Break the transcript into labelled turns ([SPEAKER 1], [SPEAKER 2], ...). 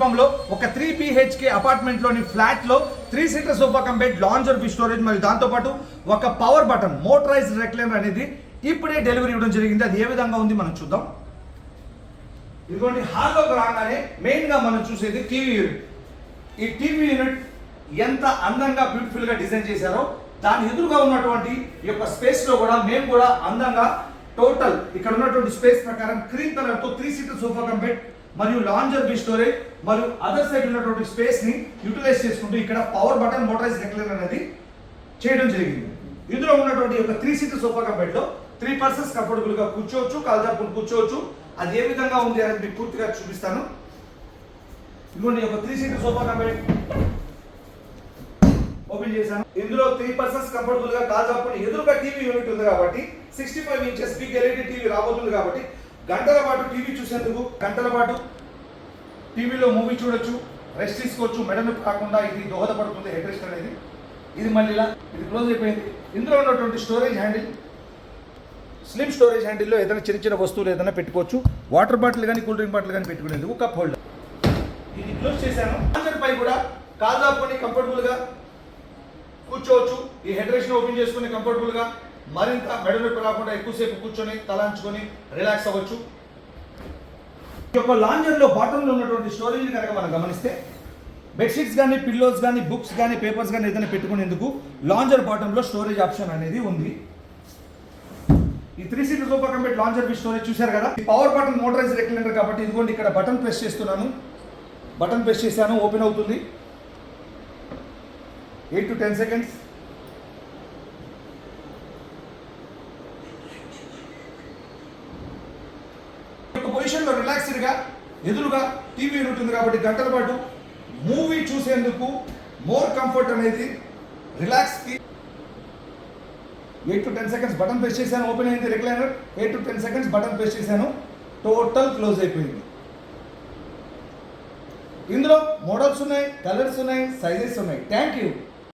[SPEAKER 1] లో ఒక three BHK అపార్ట్మెంట్లోని ఫ్లాట్లో three seater sofa cum lounger B storage మరియు దాంతో పాటు ఒక పవర్ బటన్ మోటరైజ్డ్ రెక్లైనర్ అనేది ఇప్పుడే డెలివరీ ఇవ్వడం జరిగింది. అది ఏ విధంగా ఉంది మనం చూద్దాం. ఇదిగోండి హాల్లోకి రాగానే మెయిన్గా మనం చూసేది టీవీ యూనిట్ ఈ టీవీ యూనిట్ ఎంత అందంగా బ్యూటిఫుల్గా డిజైన్ చేశారో దాని ఎదురుగా ఉన్నటువంటి ఈ యొక్క స్పేస్లో కూడా మేము కూడా అందంగా టోటల్ ఇక్కడ ఉన్నటువంటి స్పేస్ ప్రకారం క్రీమ్ కలర్తో త్రీ సీటర్ సోఫా కంపెట్ మరియు లాంజర్ బి స్టోరేజ్ మరియు అదర్ సైడ్ ఉన్నటువంటి స్పేస్ని యూటిలైజ్ చేసుకుంటూ ఇక్కడ పవర్ బటన్ మోటరైజ్ రెక్లైనర్ అనేది చేయడం జరిగింది. ఇందులో ఉన్నటువంటి ఒక త్రీ సీటర్ సోఫా కమ్లో త్రీ పర్సన్స్ కంఫర్టబుల్గా కూర్చోవచ్చు కాల్జాపులు కూర్చోవచ్చు. అది ఏ విధంగా ఉంది అనేది మీకు పూర్తిగా చూపిస్తాను. ఇదిగోండి ఒక three seater sofa company open చేశాను. ఇందులో త్రీ పర్సన్స్ కంఫర్టబుల్గా కాల్జాపులు ఎదురుగా టీవీ యూనిట్ ఉంది కాబట్టి sixty five inches big LED TV రాబోతుంది కాబట్టి గంటల పాటు టీవీ చూసేందుకు గంటల పాటు టీవీలో మూవీ చూడొచ్చు రెస్ట్ తీసుకోవచ్చు. మెడ కాకుండా ఇది దోహదపడుతుంది హెడ్ రెస్ట్ అనేది. ఇది మళ్ళీ ఇలా ఇది క్లోజ్ అయిపోయింది. ఇందులో ఉన్నటువంటి స్టోరేజ్ హ్యాండిల్ స్లిమ్ స్టోరేజ్ హ్యాండిల్లో ఏదైనా చిన్న చిన్న వస్తువులు ఏదైనా పెట్టుకోవచ్చు. వాటర్ బాటిల్ కానీ కూల్ డ్రింక్ బాటిల్ కానీ పెట్టుకునేందుకు కప్ హోల్డర్ ఇది క్లోజ్ చేశాను. అందరి పై కూడా కాల్ దాపుకొని కంఫర్టబుల్గా కూర్చోవచ్చు. ఈ హెడ్ రెస్ట్ని ఓపెన్ చేసుకుని కంఫర్టబుల్గా మరింత మెడనొప్పి రాకుండా ఎక్కువసేపు కూర్చొని తలాంచుకొని రిలాక్స్ అవ్వచ్చు. ఈ యొక్క లాంజర్లో ఉన్నటువంటి స్టోరేజ్ని కనుక మనం గమనిస్తే బెడ్షీట్స్ కానీ పిల్లోస్ కానీ బుక్స్ కానీ పేపర్స్ కానీ ఏదైనా పెట్టుకునేందుకు లాంజర్ బాటంలో స్టోరేజ్ ఆప్షన్ అనేది ఉంది. ఈ three seater sofa cum bed lounger B storage చూశారు కదా? పవర్ బటన్ మోటరైజ్ రెక్యులేటర్ కాబట్టి ఇదిగోండి ఇక్కడ బటన్ ప్రెస్ చేస్తున్నాను. బటన్ ప్రెస్ చేశాను ఓపెన్ అవుతుంది. Eight to ten seconds. ఒక రిలాక్స్డ్గా ఎదురుగా టీవీ ఉంటుంది కాబట్టి గంటల పాటు మూవీ చూసేందుకు మోర్ కంఫర్ట్ అనేది రిలాక్స్కి eight to ten seconds button press చేశాను. ఓపెన్ అయింది recliner eight to ten seconds button press చేశాను. టోటల్ క్లోజ్ అయిపోయింది. ఇందులో మోడల్స్ ఉన్నాయి కలర్స్ ఉన్నాయి సైజెస్ ఉన్నాయి. Thank you